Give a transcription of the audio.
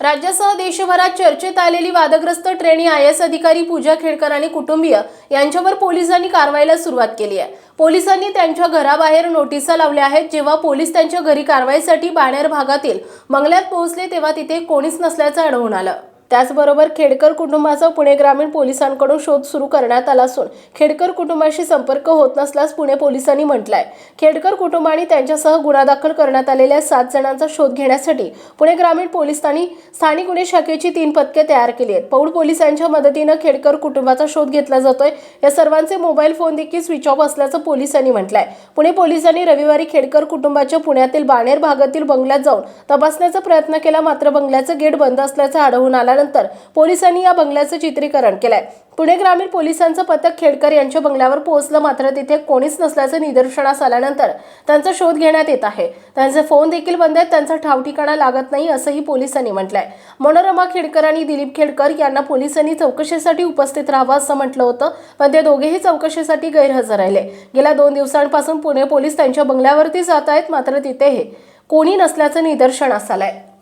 राज्यासह देशभरात चर्चेत आलेली वादग्रस्त ट्रेनी आय एस अधिकारी पूजा खेडकर आणि कुटुंबीय यांच्यावर पोलिसांनी कारवाईला सुरुवात केली आहे. पोलिसांनी त्यांच्या घराबाहेर नोटिसा लावल्या आहेत जेव्हा पोलीस त्यांच्या घरी कारवाईसाठी बाणेर भागातील मंगल्यात पोहोचले तेव्हा तिथे कोणीच नसल्याचं आढळून आलं. त्याचबरोबर खेडकर कुटुंबाचा पुणे ग्रामीण पोलिसांकडून शोध सुरू करण्यात आला असून खेडकर कुटुंबाशी संपर्क होत नसल्यास पुणे पोलिसांनी म्हटलंय. खेडकर कुटुंबाने त्यांच्यासह गुन्हा दाखल करण्यात आलेल्या सात जणांचा शोध घेण्यासाठी पुणे ग्रामीण पोलिसांनी स्थानिक गुन्हे शाखेची तीन पथके तयार केली आहेत. पौड पोलिसांच्या मदतीनं खेडकर कुटुंबाचा शोध घेतला जातोय. या सर्वांचे मोबाईल फोन देखील स्विच ऑफ असल्याचं पोलिसांनी म्हटलंय. पुणे पोलिसांनी रविवारी खेडकर कुटुंबाच्या पुण्यातील बाणेर भागातील बंगल्यात जाऊन तपासण्याचा प्रयत्न केला. मात्र बंगल्याचं गेट बंद असल्याचं आढळून आल्यानंतर पोलिसांनी या बंगल्याचं चित्रीकरण केलंय. पुणे ग्रामीण पोलिसांचं पथक खेडकर यांच्या बंगल्यावर पोहोचलं मात्र तिथे कोणीच नसल्याचं निदर्शनास आल्यानंतर त्यांचा शोध घेण्यात येत आहे. त्यांचे फोन देखील बंद आहेत त्यांचा ठाव ठिकाणा लागत नाही असंही पोलिसांनी म्हटलंय. मनोरमा खेडकर आणि दिलीप खेडकर यांना पोलिसांनी चौकशीसाठी उपस्थित राहावं असं म्हटलं होतं पण ते दोघेही चौकशीसाठी गैरहजर राहिले. गेल्या दोन दिवसांपासून पुणे पोलीस त्यांच्या बंगल्यावरती जात आहेत मात्र तिथेही कोणी नसल्याचं निदर्शनास आलंय.